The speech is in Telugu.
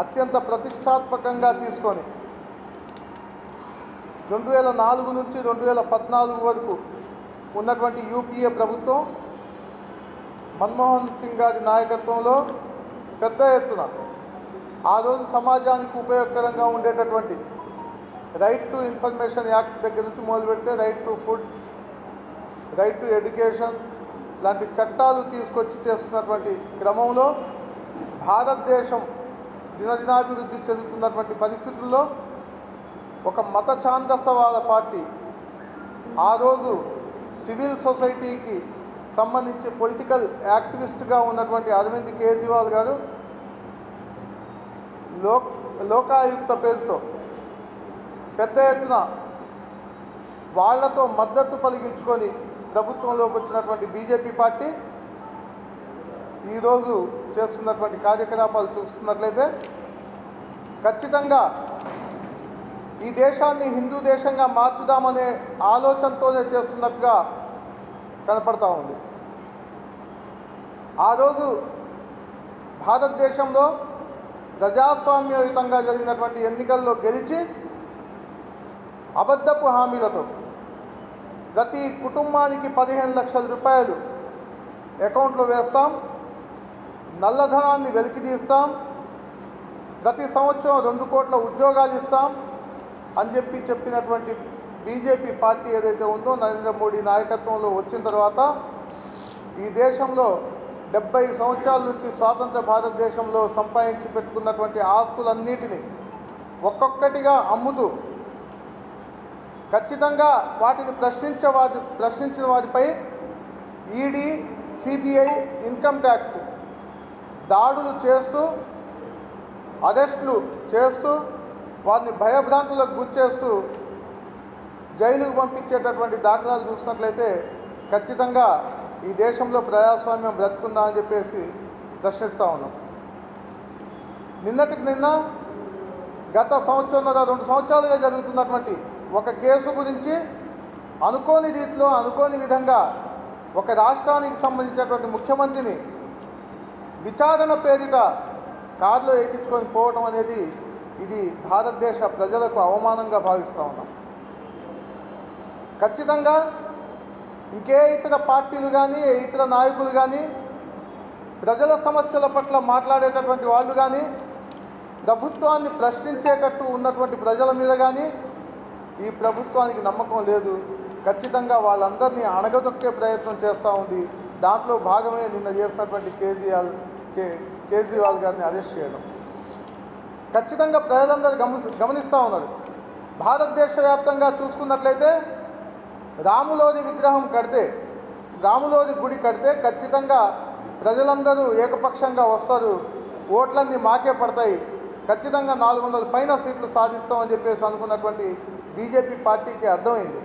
అత్యంత ప్రతిష్టాత్మకంగా తీసుకొని రెండు వేల నాలుగు నుంచి రెండు వేల పద్నాలుగు వరకు ఉన్నటువంటి యూపీఏ ప్రభుత్వం మన్మోహన్ సింగ్ గారి నాయకత్వంలో పెద్ద ఎత్తున ఆ రోజు సమాజానికి ఉపయోగకరంగా ఉండేటటువంటి రైట్ టు ఇన్ఫర్మేషన్ యాక్ట్ దగ్గర నుంచి మొదలు పెడితే right to food right to education లాంటి చట్టాలు తీసుకొచ్చి చేస్తున్నటువంటి క్రమంలో భారతదేశం దినదినాభివృద్ధి చెందుతున్నటువంటి పరిస్థితుల్లో ఒక మత ఛాందసవాద పార్టీ ఆ రోజు సివిల్ సొసైటీకి సంబంధించి పొలిటికల్ యాక్టివిస్ట్గా ఉన్నటువంటి అరవింద్ కేజ్రీవాల్ గారు లోక్ లోకాయుక్త పేరుతో పెద్ద ఎత్తున వాళ్ళతో మద్దతు పలిగించుకొని ప్రభుత్వంలోకి వచ్చినటువంటి బీజేపీ పార్టీ ఈరోజు చేస్తున్నటువంటి కార్యకలాపాలు చూస్తున్నట్లయితే ఖచ్చితంగా ఈ దేశాన్ని హిందూ దేశంగా మార్చుదామనే ఆలోచనతోనే చేస్తున్నట్టుగా కనపడతా ఉంది. ఆ రోజు భారతదేశంలో ప్రజాస్వామ్యయుతంగా జరిగినటువంటి ఎన్నికల్లో గెలిచి అబద్ధపు హామీలతో ప్రతి కుటుంబానికి పదిహేను లక్షల రూపాయలు అకౌంట్లో వేస్తాం. నల్లధనాన్ని వెలికి తీస్తాం ప్రతి సంవత్సరం రెండు కోట్ల ఉద్యోగాలు ఇస్తాం అని చెప్పి చెప్పినటువంటి బీజేపీ పార్టీ ఏదైతే ఉందో నరేంద్ర మోడీ నాయకత్వంలో వచ్చిన తర్వాత ఈ దేశంలో డెబ్బై సంవత్సరాల నుంచి స్వాతంత్ర భారతదేశంలో సంపాదించి పెట్టుకున్నటువంటి ఆస్తులన్నిటినీ ఒక్కొక్కటిగా అమ్ముతూ ఖచ్చితంగా వాటిని ప్రశ్నించే వారి ప్రశ్నించిన వారిపై ఈడీ సిబిఐ ఇన్కమ్ ట్యాక్స్ దాడులు చేస్తూ అరెస్టులు చేస్తూ వారిని భయభ్రాంతులకు గుర్చేస్తూ జైలుకు పంపించేటటువంటి దాఖలాలు చూసినట్లయితే ఖచ్చితంగా ఈ దేశంలో ప్రజాస్వామ్యం బ్రతుకుందా అని చెప్పేసి ప్రశ్నిస్తూ ఉన్నాం. నిన్నటికి నిన్న గత సంవత్సరంలో రెండు సంవత్సరాలుగా జరుగుతున్నటువంటి ఒక కేసు గురించి అనుకోని రీతిలో అనుకోని విధంగా ఒక రాష్ట్రానికి సంబంధించినటువంటి ముఖ్యమంత్రిని విచారణ పేరిట కారులో ఎక్కించుకొని పోవడం అనేది ఇది భారతదేశ ప్రజలకు అవమానంగా భావిస్తూ ఉన్నాం. ఖచ్చితంగా ఇంకే ఇతర పార్టీలు కానీ ఏ ఇతర నాయకులు కానీ ప్రజల సమస్యల పట్ల మాట్లాడేటటువంటి వాళ్ళు కానీ ప్రభుత్వాన్ని ప్రశ్నించేటట్టు ఉన్నటువంటి ప్రజల మీద కానీ ఈ ప్రభుత్వానికి నమ్మకం లేదు. ఖచ్చితంగా వాళ్ళందరినీ అణగదొక్కే ప్రయత్నం చేస్తూ ఉంది. దాంట్లో భాగమే నిన్న చేసినటువంటి కేజీఆర్ కే కేజ్రీవాల్ గారిని అరెస్ట్ చేయడం. ఖచ్చితంగా ప్రజలందరూ గమని గమనిస్తూ ఉన్నారు. భారతదేశ వ్యాప్తంగా చూసుకున్నట్లయితే రాములోని విగ్రహం కడితే రాములోని గుడి కడితే ఖచ్చితంగా ప్రజలందరూ ఏకపక్షంగా వస్తారు. ఓట్లన్నీ మాకే పడతాయి. ఖచ్చితంగా నాలుగు వందల పైన సీట్లు సాధిస్తామని చెప్పేసి అనుకున్నటువంటి బీజేపీ పార్టీకి అర్థమైంది.